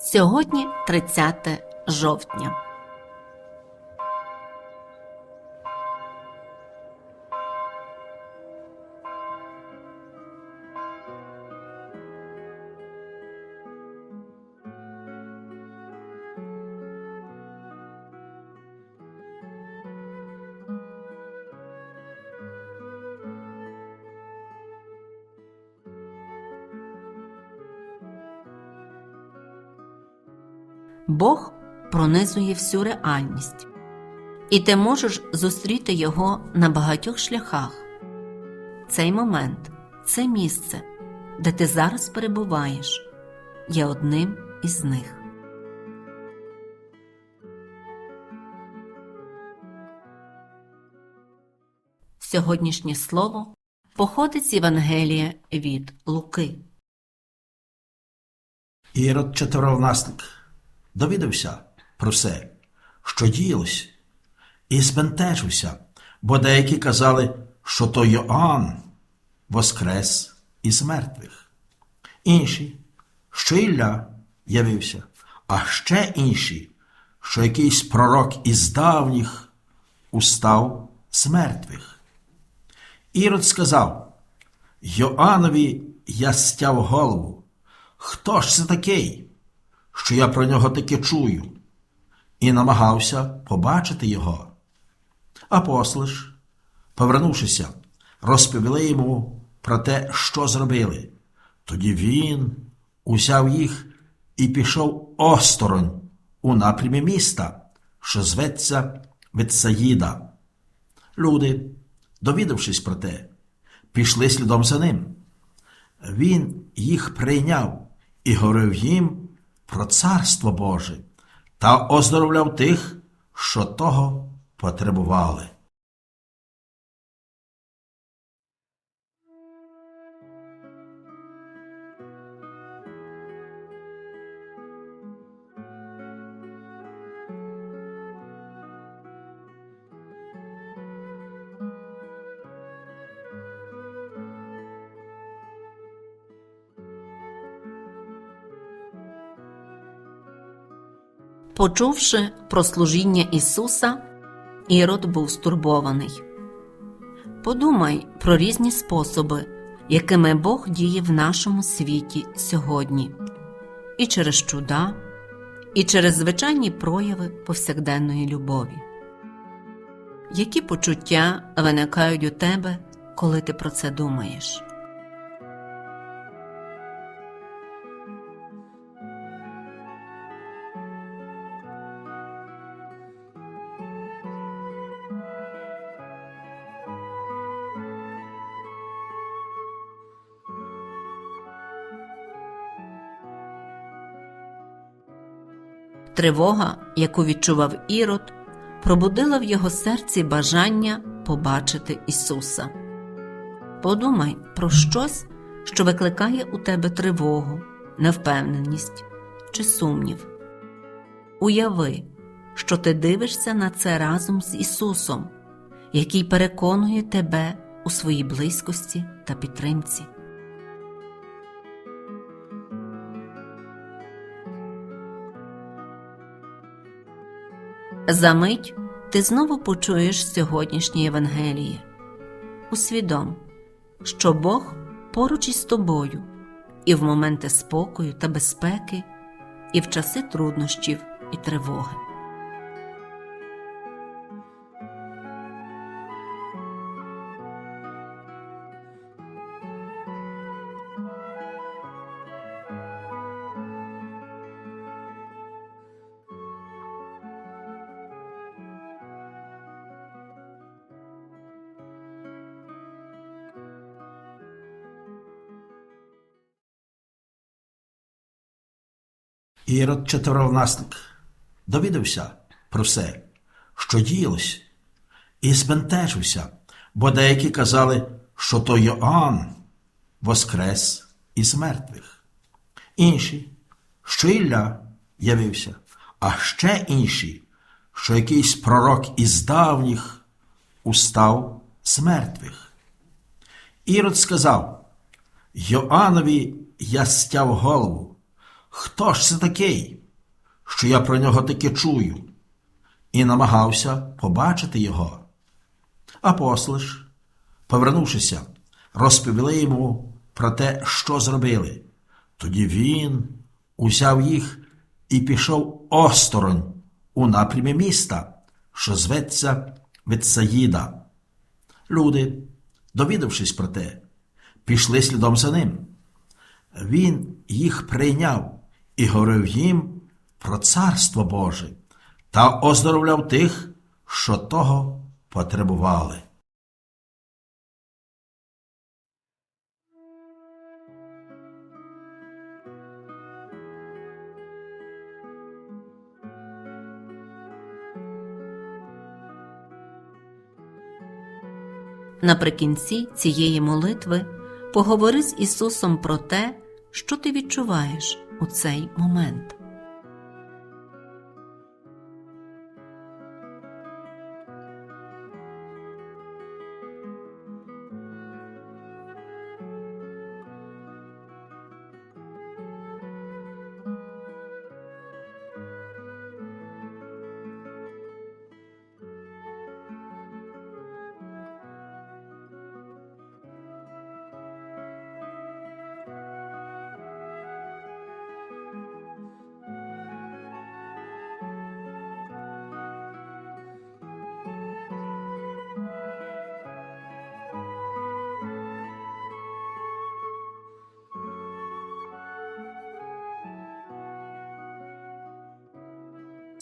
Сьогодні 30 жовтня. Бог пронизує всю реальність, і ти можеш зустріти його на багатьох шляхах. Цей момент, це місце, де ти зараз перебуваєш, є одним із них. Сьогоднішнє слово походить з Євангелія від Луки. Ірод чотировнасник довідався про все, що діялось, і збентежився, бо деякі казали, що то Йоанн воскрес із мертвих. Інші, що Ілля явився, а ще інші, що якийсь пророк із давніх устав з мертвих. Ірод сказав: Йоаннові я стяв голову. Хто ж це такий, що я про нього таки чую? І намагався побачити його. Апостоли ж, повернувшися, розповіли йому про те, що зробили. Тоді він узяв їх і пішов осторонь у напрямі міста, що зветься Витсаїда. Люди, довідавшись про те, пішли слідом за ним. Він їх прийняв і говорив їм про царство Боже та оздоровляв тих, що того потребували. Почувши про служіння Ісуса, Ірод був стурбований. Подумай про різні способи, якими Бог діє в нашому світі сьогодні, і через чуда, і через звичайні прояви повсякденної любові. Які почуття виникають у тебе, коли ти про це думаєш? Тривога, яку відчував Ірод, пробудила в його серці бажання побачити Ісуса. Подумай про щось, що викликає у тебе тривогу, невпевненість чи сумнів. Уяви, що ти дивишся на це разом з Ісусом, який переконує тебе у своїй близькості та підтримці. Замить ти знову почуєш сьогоднішнє Євангеліє. Усвідом, що Бог поруч із тобою і в моменти спокою та безпеки, і в часи труднощів і тривоги. Ірод чотировнасник довідався про все, що діялось, і збентежився, бо деякі казали, що то Йоанн воскрес із мертвих. Інші, що Ілля явився, а ще інші, що якийсь пророк із давніх устав з мертвих. Ірод сказав: Йоаннові я стяв голову. Хто ж це такий, що я про нього таки чую, і намагався побачити його. Апостоли ж, повернувшися, розповіли йому про те, що зробили. Тоді він узяв їх і пішов осторонь у напрямі міста, що зветься Витсаїда. Люди, довідавшись про те, пішли слідом за ним. Він їх прийняв і говорив їм про царство Боже та оздоровляв тих, що того потребували. Наприкінці цієї молитви поговори з Ісусом про те, що ти відчуваєш у цей момент.